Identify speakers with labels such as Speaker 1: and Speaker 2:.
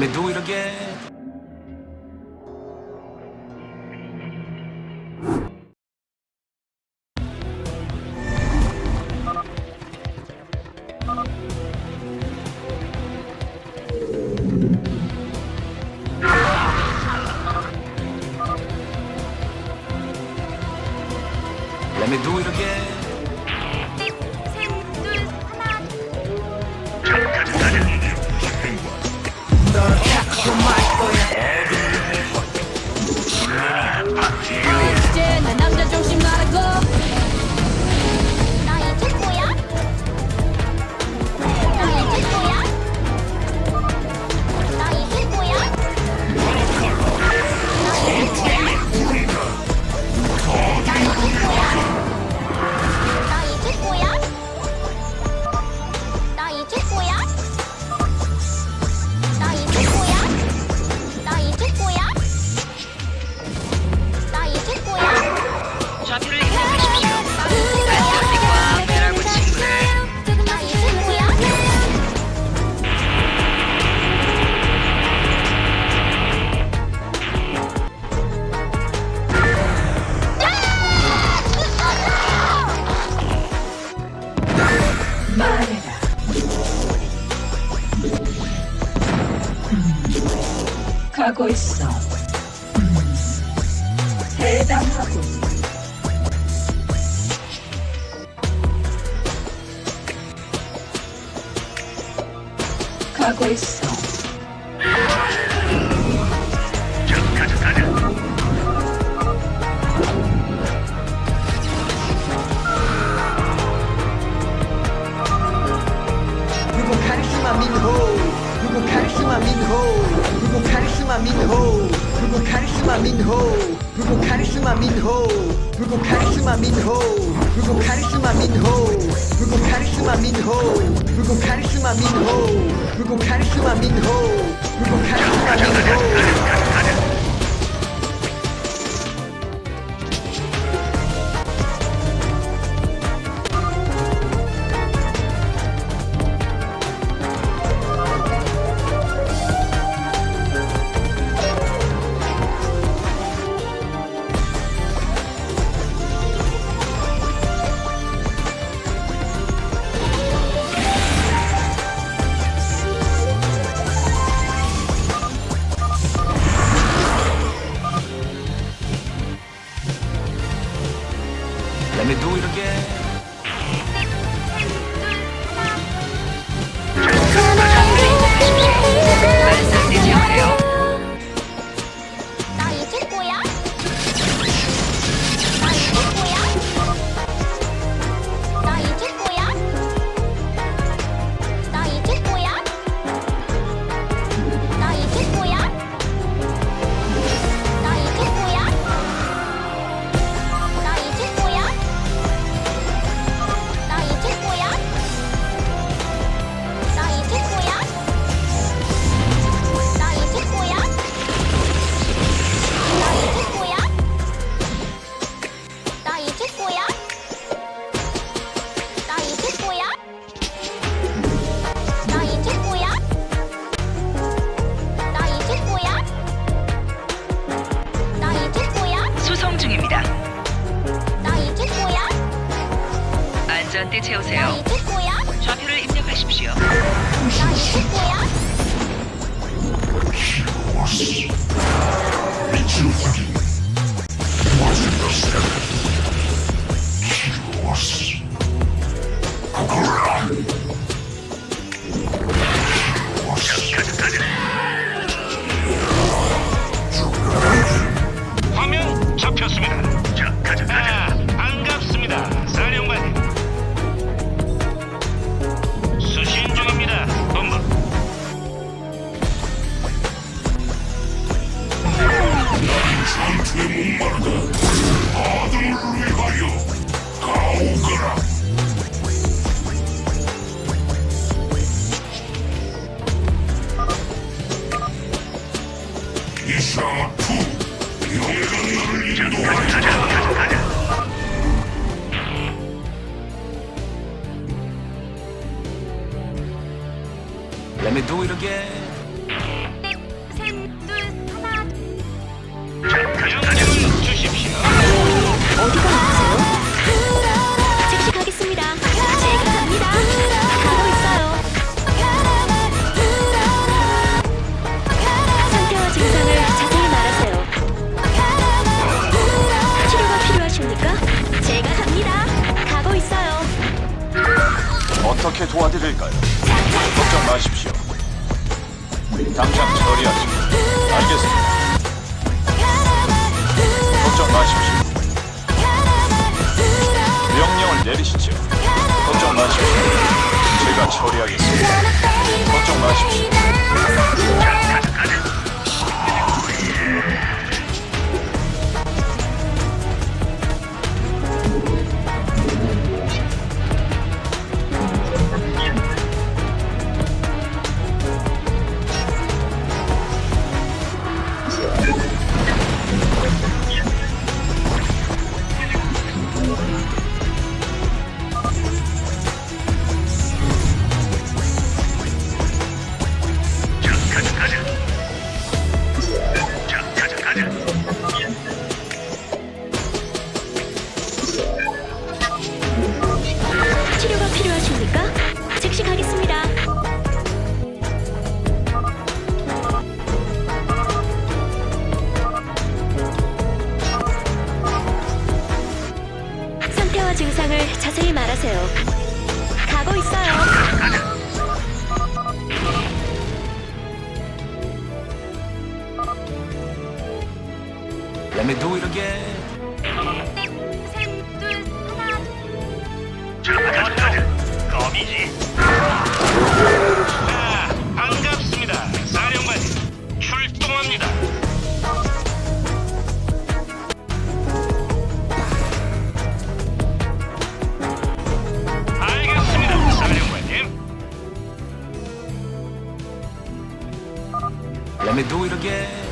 Speaker 1: Let me do it again. Let me do it again.
Speaker 2: a coição.
Speaker 3: Redação. Cacoição. 카리스마 민호. 누구 카리스마 민호. 누구 카리스마 민호. 누구 카리스마 민호. 누구 카리스마 민호. 누구 카리스마 민호. 누구 카리스마 민호. 누구 카리스마 민호. 누구 카리스마 민호
Speaker 4: 그때
Speaker 5: 나
Speaker 4: 채우세요.
Speaker 5: 야
Speaker 4: 좌표를 입력하십시오.
Speaker 5: 야
Speaker 6: 키로스 위치 확인 완료
Speaker 1: Let me do it again.
Speaker 7: 처리하겠습니다. 걱정
Speaker 1: 준비하세요. 가고 있어요.
Speaker 8: Let me do it again. do it again.